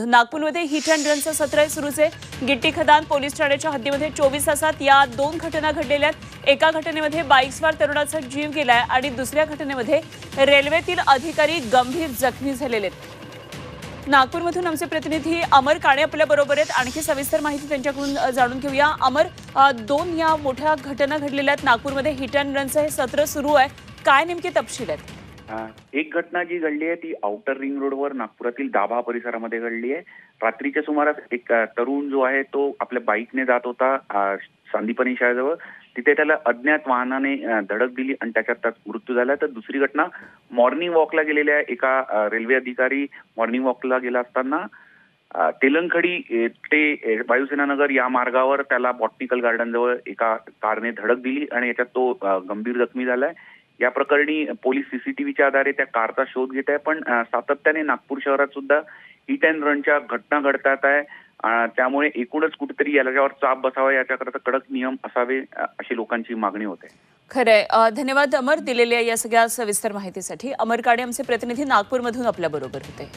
नागपूरमध्ये hit and रनचं सत्र सुरूच. आहे गिट्टी खदान पोलीस ठाण्याच्या हद्दीमध्ये चोवीस तासात या दोन घटना घडलेल्या आहेत. एका घटनेमध्ये बाईकस्वार तरुणाचा जीव गेलाय आणि दुसऱ्या घटनेमध्ये रेल्वेतील अधिकारी गंभीर जखमी झालेले आहेत. नागपूरमधून आमचे प्रतिनिधी अमर काणे आपल्याबरोबर आहेत. आणखी सविस्तर माहिती त्यांच्याकडून जाणून घेऊया. अमर दोन या मोठ्या घटना घडलेल्या आहेत. नागपूरमध्ये हिट अँड रनचं हे सत्र सुरू आहे. काय नेमके तपशील आहेत? एक घटना जी घडली आहे ती आउटर रिंग रोडवर नागपुरातील दाभा परिसरामध्ये घडली आहे. रात्रीच्या सुमारास एक तरुण जो आहे तो आपल्या बाईकने जात होता सांदीपनी शाळेजवळ. तिथे त्याला अज्ञात वाहनाने धडक दिली आणि त्याच्यात त्यात मृत्यू झाला. तर दुसरी घटना मॉर्निंग वॉकला गेलेल्या एका रेल्वे अधिकारी मॉर्निंग वॉकला गेला असताना अ, तेलंगखडी ते वायुसेना नगर या मार्गावर त्याला बॉटनिकल गार्डन जवळ एका कारने धडक दिली आणि याच्यात तो गंभीर जखमी झालाय. या प्रकरणी पोलीस सीसीटीव्हीच्या आधारे त्या कारचा शोध घेत आहे पण सातत्याने नागपूर शहरात सुद्धा हिट अँड रनच्या घटना घडतात आहे. त्यामुळे एकूणच कुठेतरी याच्यावर चाप बसावा याच्याकरता कडक नियम असावे अशी लोकांची मागणी होते. खरंय. धन्यवाद अमर दिलेल्या या सगळ्या सविस्तर माहितीसाठी. अमर काडे आमचे प्रतिनिधी नागपूरमधून आपल्या बरोबर होते.